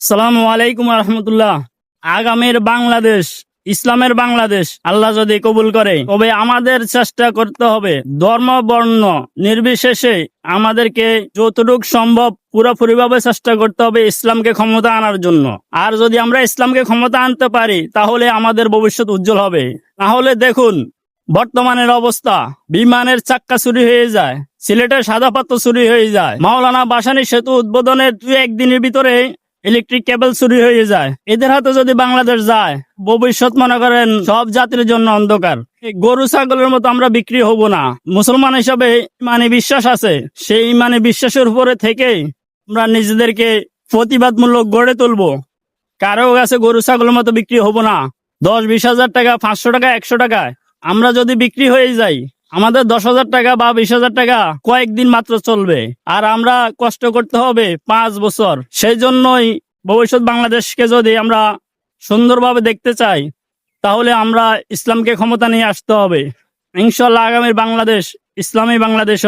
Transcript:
সালামু আলাইকুম রহমতুল্লাহ। আগামীর বাংলাদেশ, ইসলামের বাংলাদেশ, আল্লাহ যদি কবুল করে, তবে আমাদের চেষ্টা করতে হবে ধর্ম, বর্ণ নির্বিশেষে আমাদেরকে যতটুকু সম্ভব পুরোপুরি ভাবে চেষ্টা করতে হবে ইসলামকে ক্ষমতা আনার জন্য। আর যদি আমরা ইসলামকে ক্ষমতা আনতে পারি, তাহলে আমাদের ভবিষ্যৎ উজ্জ্বল হবে। তাহলে দেখুন, বর্তমানের অবস্থা। বিমানের চাক্কা চুরি হয়ে যায়, সিলেটের সাদা পাত্র চুরি হয়ে যায়। মাওলানা বাসানি সেতু উদ্বোধনের দু একদিনের ভিতরে ইলেকট্রিক কেবল চুরি হয়ে যায়। এদের হাতে যদি বাংলাদেশ যায়, ভবিষ্যৎ মনে করেন সব জাতির জন্য অন্ধকার। গরু, ছাগলের মতো আমরা বিক্রি হব না। মুসলমান হিসাবে মানে বিশ্বাস আছে। সেই মানে বিশ্বাসের উপরে থেকে আমরা নিজেদেরকে প্রতিবাদমূলক গড়ে তুলবো। কারও কাছে গরু, ছাগলের মতো বিক্রি হব না। দশ, বিশ হাজার টাকা, পাঁচশো টাকা, একশো টাকায় আমরা যদি বিক্রি হয়ে যাই আমাদের দশ হাজার টাকা বা বিশ হাজার টাকা কয়েকদিন মাত্র চলবে। আর আমরা কষ্ট করতে হবে পাঁচ বছর। সেই জন্যই ভবিষ্যৎ বাংলাদেশকে যদি আমরা সুন্দরভাবে দেখতে চাই, তাহলে আমরা ইসলামকে ক্ষমতা নিয়ে আসতে হবে। ইনশাল্লাহ আগামীর বাংলাদেশ, ইসলামী বাংলাদেশ